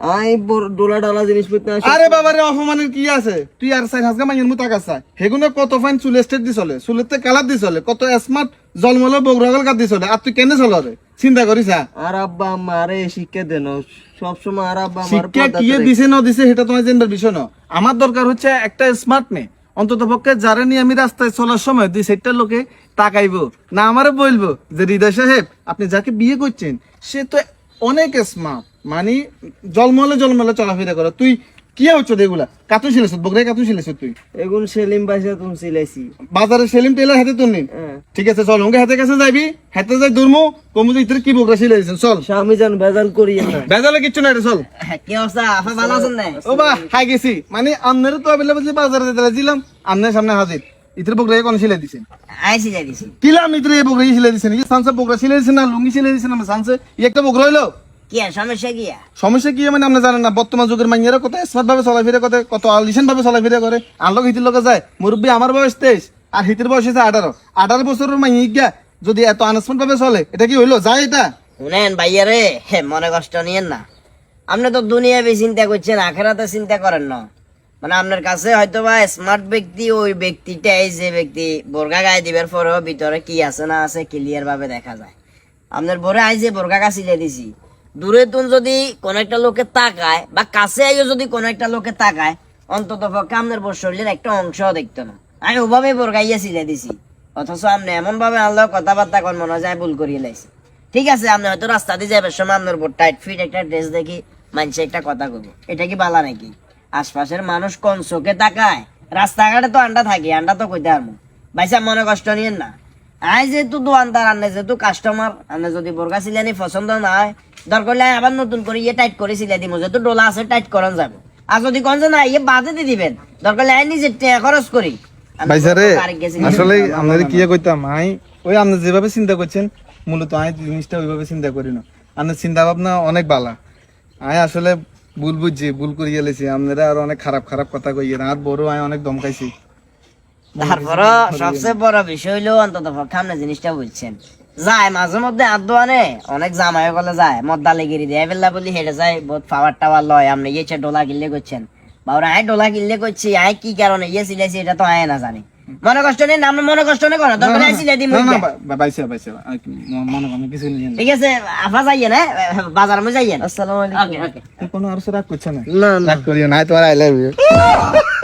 I বড়- ডোলা ডালা জিনিসপত্র আসে আরে বাবা রে অপমানের কি আছে? তুই আর সাইড হাসগা মাইয়ের মতো আকাশা হেগুনে কত ফাইন চুল স্টেট দি চলে চুলেতে কালার দি চলে কত স্মার্ট জলমলে বগরাগল কাট দি চলে। আর তুই কেন চল রে? চিন্তা করিস হ্যাঁ? আর আব্বা আম্মা শিক্ষা দেন সবসময় আর আব্বা আমার শিক্ষা কি দিছে না দিছে সেটা তোমার জেন্ডার বিষয় না। আমার দরকার হচ্ছে একটা স্মার্ট মেয়ে। অন্তত পক্ষে যারা নিয়ে আমি রাস্তায় চলার সময় দুই সেটটা লোকে তাকাইবো না আমারে বলব যে হৃদয় সাহেব আপনি যাকে বিয়ে করছেন সে তো অনেক স্মার্ট মানে জলমলে জলমলে চলাফেরা করে। তুই কি হচ্ছে এগুলা? কাতুন ছিলেছ বগরে কাতুন ছিলেছ তুই? এগুন সেলিম পাইসা তুমি সিলাইছি। বাজারে সেলিম টেলার হাতে নিন হ্যাঁ। ঠিক আছে চল ওকে হাতে কাছে যাবি হাতে যাই দুর্মু কমু যে কি বগরা ছিলে চল। স্বামী জান বেজাল করিয়ে না বেজালে কিচ্ছু নাই রে চল। কি অবস্থা? আপা ভালো আছেন না ও বা হাই গেছি। মানে আমনের তো অ্যাভেলেবল যে বাজারে যেতে ছিলাম আমনের সামনে হাজির। ইতরে বগরা কোন ছিলে দিছেন আইসি যাই দিছি কিলাম ইতরে বগরা ছিলে দিছেন এই সানসে বগরা ছিলে দিছেন না লুঙ্গি ছিলে দিছেন না সানসে? ই একটা বগরা হইল? কি আর সমস্যা কি? সমস্যা কি মানে আপনি জানেন না বর্তমান যুগের মাইয়েরা কত স্মার্ট ভাবে চলাফেরা করে কত আলিশান ভাবে চলাফেরা করে। হিতির লোকে যায় মুরব্বী আমার বয়স তেইশ আর হিতির বয়স আঠারো। আঠারো বছরের মাইয়ে গিয়া যদি এত আনস্মার্ট ভাবে চলে এটা কি হইল? যায় এটা? শুনেন ভাইয়া রে হে, মনে কষ্ট নিয়েন না। আপনি তো চিন্তা করছেন আখেরাতে চিন্তা করেন না। মানে আপনার কাছে হয়তো বা স্মার্ট ব্যক্তি ওই ব্যক্তিটাই যে ব্যক্তি বোরগা গায়ে দিবার পরেও ভিতরে কি আছে না আছে ক্লিয়ার ভাবে দেখা যায়। আপনার বরে আই যে বোরগা গা সিলে দিছি দূরে তুন যদি কোন একটা লোকে তাকায় বা কাছে আইও যদি কোন একটা লোকে তাকায়, অন্তত পক্ষে আপনার শরীরের একটা অংশ দেখতো না। আমি ওভাবে বোরগাইয়া সিলে দিছি। অথচ আপনি এমন ভাবে আনলো কথাবার্তা কোন মনে যায় ভুল করিয়ে লাইছে। ঠিক আছে আপনি হয়তো রাস্তা দিয়ে যাবার সময় আপনার উপর টাইট ফিট একটা ড্রেস দেখি মানুষে একটা কথা কইব। এটা কি বালা নাকি? আশপাশের মানুষ কোন চোখে তাকায়? রাস্তাঘাটে তো আন্ডা থাকি আন্ডা তো কইতে পারব ভাইসা, মনে কষ্ট নিয়েন না। আই যেহেতু দোয়ানদার আনে যেহেতু কাস্টমার আনে যদি বোরগা সিলানি পছন্দ না হয় দরকার হলে আবার নতুন করে ইয়ে টাইট করে সিলাই দিব ডোলা আছে টাইট করান যাবে। আর যদি কোন যে না ইয়ে বাদে দিয়ে দিবেন। দরকার হলে নিজে খরচ করি। তারিখ গেছি। আসলে আপনাদের কি কইতাম? আই ওই আপনি যেভাবে চিন্তা করছেন মূলত আই জিনিসটা ওইভাবে চিন্তা করি না। আপনার চিন্তা ভাবনা অনেক বালা। আই আসলে ভুল বুঝছি ভুল করি গেলেছি আপনারা আর অনেক খারাপ খারাপ কথা কইয়ে আর বড় আই অনেক দমকাইছি তারপরও সবচেয়ে বড় বিষয় হলো অন্তত আপনি জিনিসটা বুঝছেন। যায় মাঝে মধ্যে আদো আনে অনেক জামাই গলে যায় মদ্দা লেগিরি দেয় ফেললা বলি হেঁটে যায় বহুত পাওয়ার টাওয়ার লয় আপনি ইয়েছে ডোলা কিনলে করছেন? বাবুরা আয় ডোলা কিনলে করছি আয় কি কারণে? ইয়ে সিলেছি এটা তো আয় না জানি। মনে কষ্ট নেই আপনি মনে কষ্ট নেই কোনো দরকার না না মনে মনে কিছু নিয়ে ঠিক আছে আফা যাইয়েন হ্যাঁ? বাজার মধ্যে যাইয়েন? আসসালামু আলাইকুম। ওকে ওকে। কোনো আর রাগ করছে না? না না। রাগ করিও না তোমার আই লাভ ইউ।